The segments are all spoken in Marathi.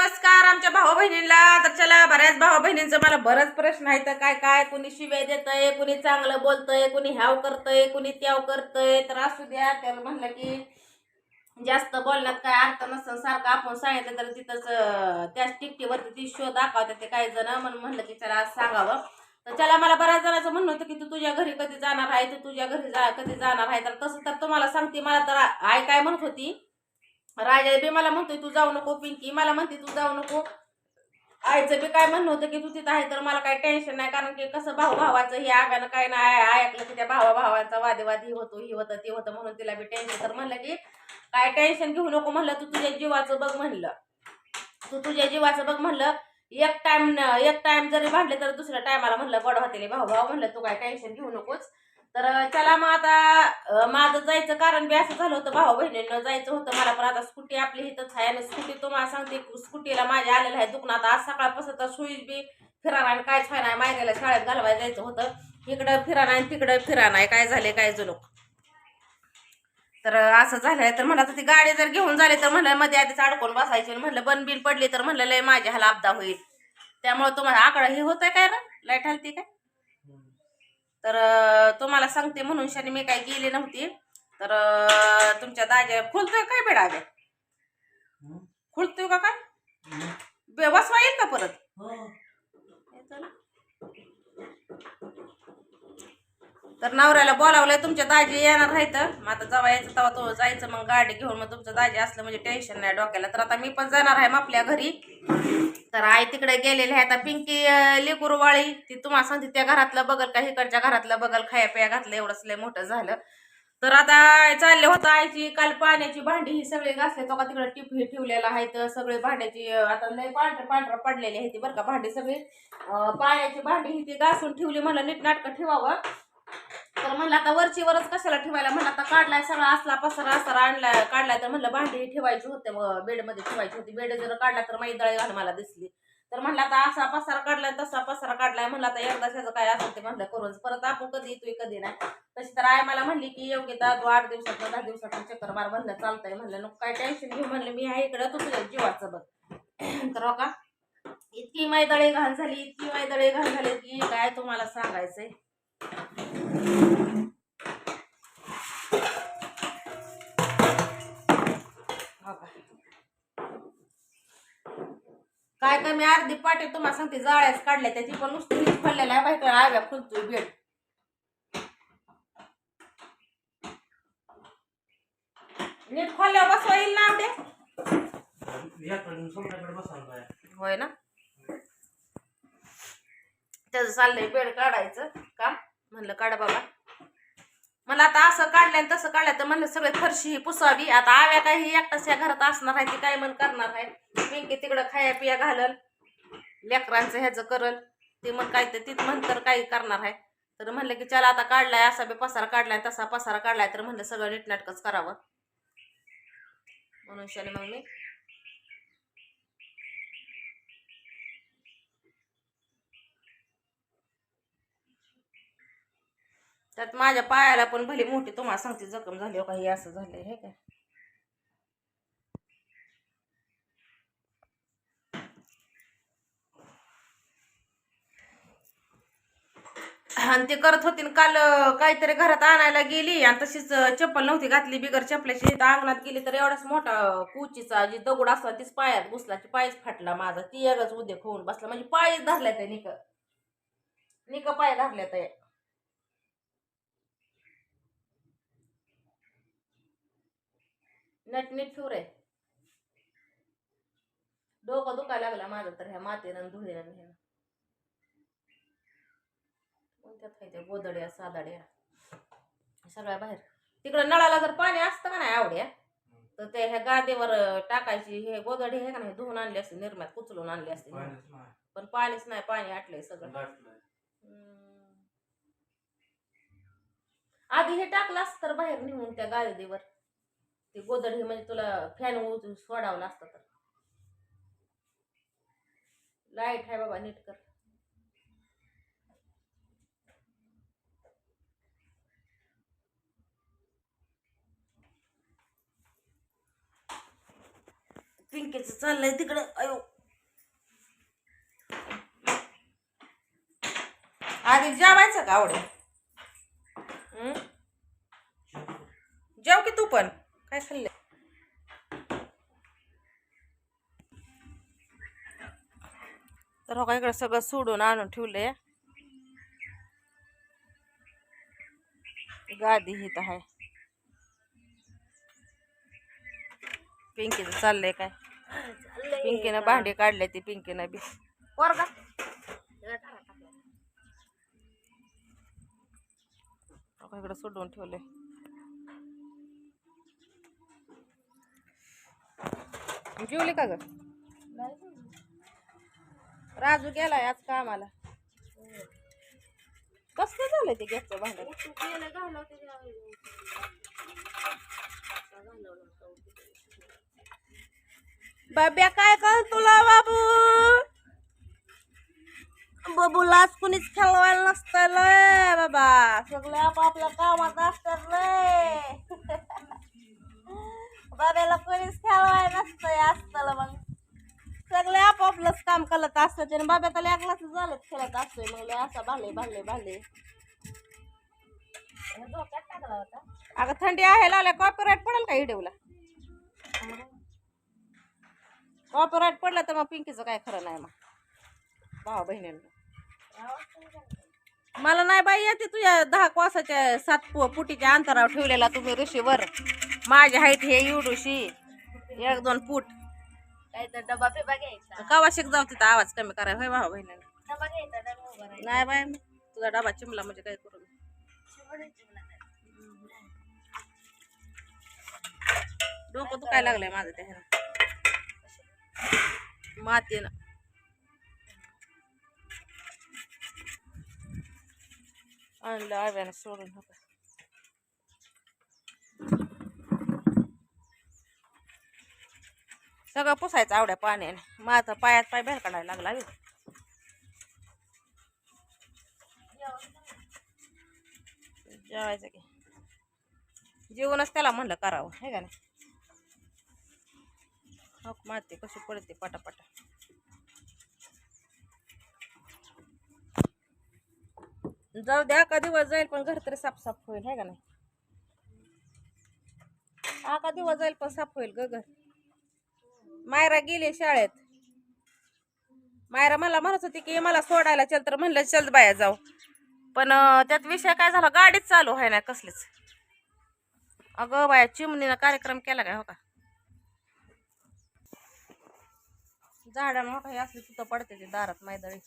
नमस्कार आमच्या भाऊ बहिणींना तर चला बऱ्याच भाऊ बहिणींचं मला बरंच प्रश्न आहे तर काय काय कुणी शिव्या देतय कुणी चांगलं बोलतय कुणी ह्याव करतय कुणी त्याव करतय. तर असू द्या त्याला म्हणलं की जास्त बोलण्यात काय अर्थ नसतं सारखं आपण सांगितलं तर तिथंच त्याच टिकटीवरती ती शो दाखवतात ते काही जण. म्हणून म्हणलं की चला आज सांगावं. तर चला मला बऱ्याच जणांचं म्हणणं होतं की तू तुझ्या घरी कधी जाणार आहे? तू तुझ्या घरी जा कधी जाणार आहे? तर तसं तर तुम्हाला सांगते मला तर आय काय म्हणत होती राजा बी मला म्हणतोय तू जाऊ नको पिंकी. मला म्हणते तू जाऊ नको. आईचं बी काय म्हणणं होतं की तू तिथं आहे तर मला काही टेन्शन नाही कारण की कसं भाऊ भावाचं हे आगानं काय नाही ऐकलं की त्या भावा भावाचा वादेवाद ही होतो ही होतं ते होतं म्हणून तिला बी टेन्शन तर म्हणलं की काय टेन्शन घेऊ नको म्हणलं तू तुझ्या जीवाचं बघ म्हणलं. तू तुझ्या जीवाचं बघ म्हणलं. एक टाइम एक टाइम जरी भांडले तर दुसऱ्या टायमाला म्हणलं गोड होते भाऊ भाऊ म्हणलं तू काय टेन्शन घेऊ नकोस. तर चला मग आता माझं जायचं कारण बी असं झालं होतं भाऊ बहिणींना जायचं होतं मला पण आता स्कूटी आपली इथंच आहे आणि स्कूटी तुम्हाला सांगते स्कूटीला माझ्या आलेलं आहे दुकानात. आज सकाळपासून तर सुईच बी फिरा आणि काय छान आहे मायऱ्याला शाळेत घालवायला जायचं होतं. इकडं फिरा आणि तिकडं फिरा आहे काय झाले काय जुलूक. तर असं झालंय. तर म्हणलं ती गाडी जर घेऊन झाली तर म्हणलं मध्ये आधीच अडकून बसायची म्हणलं बन पडली तर म्हणलं लय माझ्या ह्याला अपदा होईल. त्यामुळे तुम्हाला आकडा हे होतंय काय ना लाइट हलती काय? तर तुम्हाला सांगते म्हणून शनी मी काही गेली नव्हती. तर तुमच्या दाजा खुलतोय काय बेडा आगे? खुलतोय का काय? बसवा येईल का परत? तर नवऱ्याला बोलावलंय तुमच्या दाजी येणार आहेत. मग आता जेव्हा यायचं तेव्हा तो जायचं मग गाडी घेऊन. मग तुमचं दाजी असलं म्हणजे टेन्शन नाही डोक्याला. तर आता मी पण जाणार आहे मग आपल्या घरी. तर आई तिकडे गेलेली आहे. आता पिंकी लेकूर वाळी ती तुम्हाला सांगते त्या घरातलं बगल का इकडच्या घरातलं बगल खाया पिया घातलं एवढंच लय मोठं झालं. तर आता चालले होतं आईची काल पाण्याची भांडी ही सगळी घासले तो का तिकडे टिप हे ठेवलेला आहे तर सगळी भांड्याची आता लय पांढर पांढर पडलेली आहे ती बरं का भांडी सगळी. पाण्याची भांडी ही ती घासून ठेवली म्हणलं नीट नाटकं ठेवावं. तर म्हणलं आता वरची वरच कशाला ठेवायला? म्हणलं आता काढलाय सगळा असला पसारा असरा आणलाय काढलाय तर म्हणलं भांडी ठेवायची होते बेडमध्ये ठेवायची होती. बेड जर काढला तर माई दळे घाल मला दिसली. तर म्हणलं आता असा पसारा काढलाय तसा पसारा काढलाय म्हणलं आता एकदा त्याचं काय असेल ते म्हणलं करून. परत आपण कधी येतोय कधी नाही. तशी तर आई मला म्हणली की योग्यता तू आठ दिवसात दहा दिवसात चक्कर मार म्हणलं चालतंय म्हणलं. नको काय टेन्शन घेऊ म्हणलं मी. आहे इकडं तू तुझ्या जीवाचं बघ. तर हो का? इतकी मैदळे घाण झाली इतकी मैदळे घाण झाली की काय तुम्हाला सांगायचंय? काय काय मी अर्धी पाटी तुम्हाला सांगते जाळ्याच काढल्या त्याची पण नुसती हीच फडलेला आहे बाहेर आव्या खुलतोय बेड नीट खोल्या बसवा येईल ना आवडे होय ना? त्याचं चाललंय बेड काढायचं का म्हणलं काढा बाबा. मला आता असं काढलं आणि तसं काढलं तर म्हणलं सगळे फरशी ही पुसावी. आता आव्या काही एकटाच या घरात असणार आहे ती काय म्हण करणार आहे? पिंकी तिकडं खाया पिया घालल लेकरांचं ह्याचं करल ते मग काय तर तीच म्हणतर काही करणार आहे? तर म्हणलं की चला आता काढलाय असा बी पसारा काढलाय तसा पसारा काढलाय. तर म्हणलं सगळं नीटनाटकच करावं. म्हणून मग मी त्यात माझ्या पायाला पण भली मोठी तुम्हाला सांगते जखम झाली हो काही असं झालंय हे काय? आणि ते करत होती काल काहीतरी घरात आणायला गेली आणि तशीच चप्पल नव्हती घातली बिगर चपल्याची अंगणात गेली तर एवढाच मोठा कुचीचा जी दगड असला तीच पायात घुसला ती पायच फाटला माझा ती एकच उद्या होऊन बसला म्हणजे पायच धरल्या त्या निक. निक पाय धरल्या त्या. नट नीट ठेव रे डोकं दुखायला लागला माझं तर ह्या मातेनं आणि धुळीनं ह्या कोणत्यात आहे त्या गोदड्या सादड्या. सगळ्या बाहेर. तिकडं नळाला जर पाणी असतं का नाही आवड्या तर ते ह्या गादीवर टाकायची हे गोदडी आहे का नाही धुवून आणली असते निर्म्यात कुचलून आणली असते. पण पाणीच नाही पाणी आटलंय सगळं. आधी हे टाकलं असतं तर बाहेर निघून त्या गादीवर. ते गोदडी म्हणजे तुला फॅन सोडावं असतं तर. लाइट आहे बाबा नीट कर. पिंकीचं चाललंय तिकडं. अयो. आधी जेवायचं का आवडेल जेव की तू पण. काय खाल्ले तर हो का इकडं सगळं सोडून आणून ठेवलंय. गादी हित आहे. पिंकीचं चाललंय काय? पिंकीनं भांडी काढले ती पिंकीनं बी. वर का हो इकडं सोडून जेवली का ग? राजू गेलाय आज कामाला. कसं झालं ते गॅसचं भांडण? बाब्या काय कर तुला बाबू? बबूलाच कुणीच खेळवायला नसतं लय बाबा. सगळे आपापल्या कामात असतात लय. बाब्याला कोणीच खेळवायला नसतं असतं मग. सगळे आपापलंच काम करत असतात आणि बाब्या त्याला एकलाच झालं खेळत असतोय मग असा भाले भाले भाले अगं थंडी आहे लावल्या कॉपीराईट पडेल का व्हिडिओला कॉपीराईट पडलं तर मग पिंकीचं काय खरं नाही मग. भावा बहिणींना. मला नाही बाई येते तुझ्या दहा कोसाच्या सात पुटीच्या अंतरावर ठेवलेला तुम्ही ऋषीवर. माझी हाईट हे एवढूशी. एक दोन फूट. काय तर डबा बिबा घ्यायचा. कवा शिक जाऊ तिथं आवाज कमी करायला? होय भावा बहिणींना डबा घ्यायचा डबा उभा राहायचा. नाही बाय तुझा डबा चिमला म्हणजे काय करू मी? डोकं दुखायला लागलंय माझं त्या ह्यानं मातीनं. आणलं आव्यानं सोडून होतं सगळं पुसायचं आवड्या पाण्याने माझं पायात पाय बाहेर काढायला लागला बे. जेवायचं की जेवणच त्याला म्हणलं करावं हे का नाही हो माती कशी पडते पटापटा जाऊ द्या का दिवस जाईल पण घर तरी साफसाफ होईल आहे का नाही? हा का दिवस जाईल पण साफ होईल ग घर. मायरा गेली शाळेत. मायरा मला म्हणत होती की मला सोडायला चल तर म्हणलं चल बाया जाऊ. पण त्यात विषय काय झाला? गाडीच चालू आहे ना कसलीच. अगं बाया चिमणीनं कार्यक्रम केला काय हो का? झाडानं हो असली तिथं पडते ते दारात मैदळी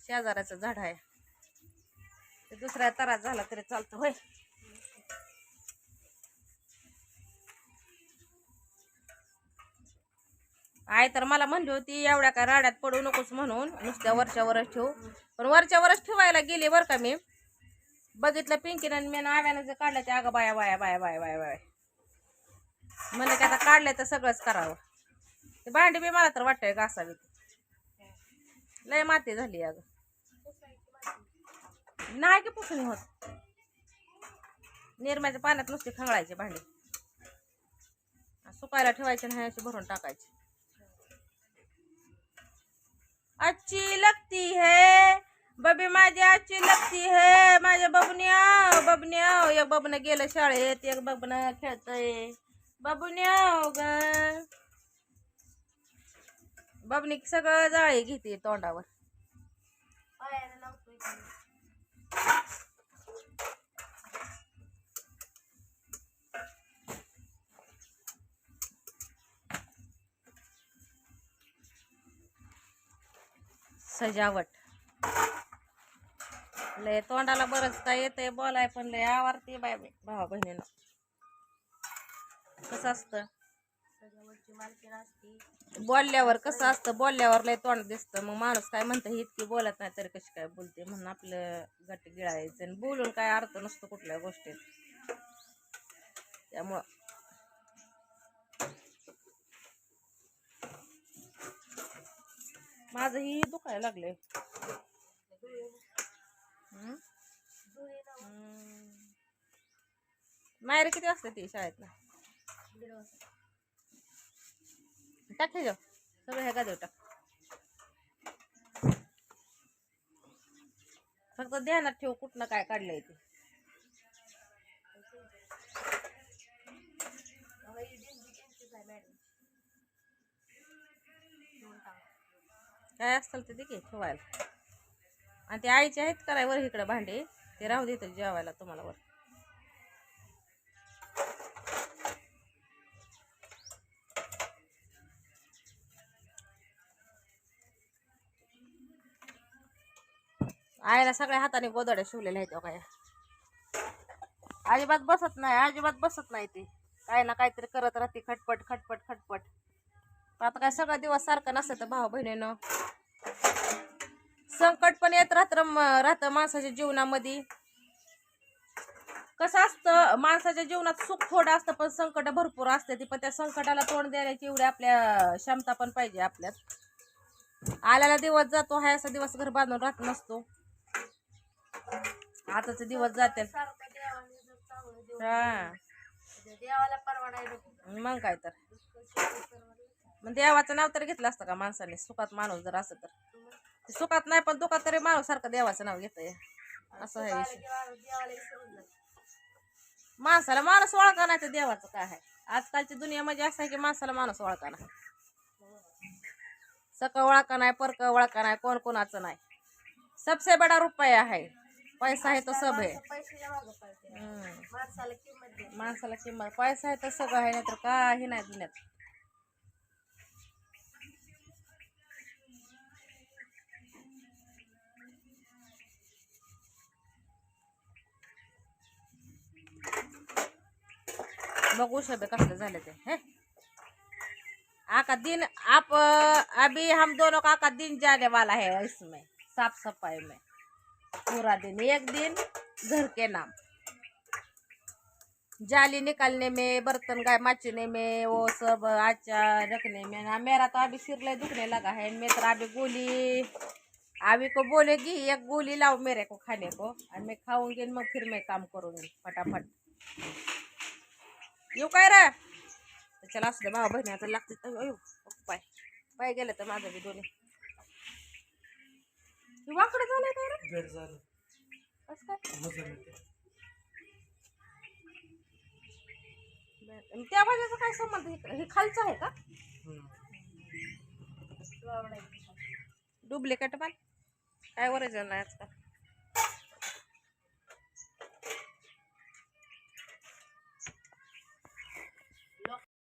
शेजाऱ्याचं झाड आहे. ते दुसऱ्या तरात झाला तरी चालतो होय. आई तर मला म्हणली होती एवढ्या काय राड्यात पडू नकोस म्हणून नुसत्या वरच्या वरच ठेवू. पण वरच्या वरच ठेवायला गेले बरं का मी. बघितलं पिंकीनं आणि मी आव्यानं जे काढलं ते अगं बाया बाया बाया बाया बाया बाया. म्हणलं की आता काढलंय तर सगळंच करावं. ते भांडी बी मला तर वाटतंय घासावी लय माती झाली अगं. नाही की पुसून होत? निरम्याच्या पाण्यात नुसते खंगळायचे भांडी. सुकायला ठेवायचे नाही असे भरून टाकायचे. अच्छी लगती है. बबी माझी अच्छी लगती है. माझ्या बबन्या बबन्या एक बबन गेलं शाळेत एक बबन खेळतय. बबन्या ग. बबनी सगळं जाळी घेते तोंडावर. सजावट. लय तोंडाला बरंच काय येतंय बोलाय पण लय आवडते बाय बाय भावा बहिणीनं कसं असतं? मालकीण असती. बोलल्यावर कसं असतं बोलल्यावर लय तोंड दिसतं. मग माणूस काय म्हणतं ही इतकी बोलत नाही तरी कशी काय बोलते? म्हणून आपलं गट गिळायचं. आणि बोलून काय अर्थ नसतो कुठल्या गोष्टीत. त्यामुळं. माझं ही दुखायला लागले माहेर किती वाजता ती शाळेत ना टाक हे जाऊ सगळं हे गादीवर टाक. फक्त ध्यानात ठेव कुठनं काय काढलंय ते. काय असतं ते दे ठेवायला. आणि ते आईचे आहेत कराय वर इकडे भांडे? ते राहू देत जेवायला तुम्हाला वर. आईला सगळ्या हाताने गोदड्या शिवलेल्या आहेत हो काय. अजिबात बसत नाही अजिबात बसत नाही ती. काय ना काहीतरी करत राहते खटपट खटपट खटपट. आता काय सगळा दिवस सारखा नसतं तर भाऊ बहिणीनं. संकट पण येत राहत राहतं माणसाच्या जीवनामध्ये. कसं असतं माणसाच्या जीवनात सुख थोडं असतं पण संकट भरपूर असते ती. पण त्या संकटाला तोंड देण्याची एवढी आपल्या क्षमता पण पाहिजे आपल्यात. आल्याला दिवस जातो हा असा दिवस घर बांधून राहत नसतो. आताचे दिवस देऊ हा. मग काय तर. मग देवाचं नाव तर घेतलं असतं का माणसाने? सुखात माणूस जर असं तर. सुखात नाही पण दुखात तरी माणूस सारखं देवाचं नाव घेतंय. असं आहे जातं. माणसाला माणूस ओळखा नाही तर देवाचं काय आहे? आजकालची दुनिया म्हणजे असं आहे की माणसाला माणूस ओळखा नाही. सक ओळखा नाही परक ओळखा नाही कोण कोणाचं नाही. सबसे बडा रुपया आहे. पैसा आहे तो सब आहे. माणसाला किंमत दे माणसाला किंमत. पैसा आहे तर सगळं आहे नाही तर काही नाही दुनियात. बघू शबे कसले झाले ते हे? आका दिन आप अभी हम दोनों का आका दिन जाने वाला है इसमें साफ सफाई में. पूरा दिन. एक दिन घर के नाम. जाली निकालने में बर्तन गाय माचने में वो सब आचार रखने में. ना मेरा तो अभी सिर ले दुखने लगा है मैं तो अभी गोली अभी को बोलेगी एक गोली लाओ मेरे को खाने को. और मैं खाऊंगी मग फिर मैं काम करूंगी फटाफट. येऊ काय रे? तर चला असू दे भाऊ बहिणी आता लागते. पाय. पाय गेले तर माझं बी दोन्ही. वाकडे झालंय काय रे? बेड झालं. कसं काय? मजा आणि त्या बाजूचं काय संबंध इकडे? हे खालचं आहे का. डुप्लिकेट पण काय नाही आजकाल?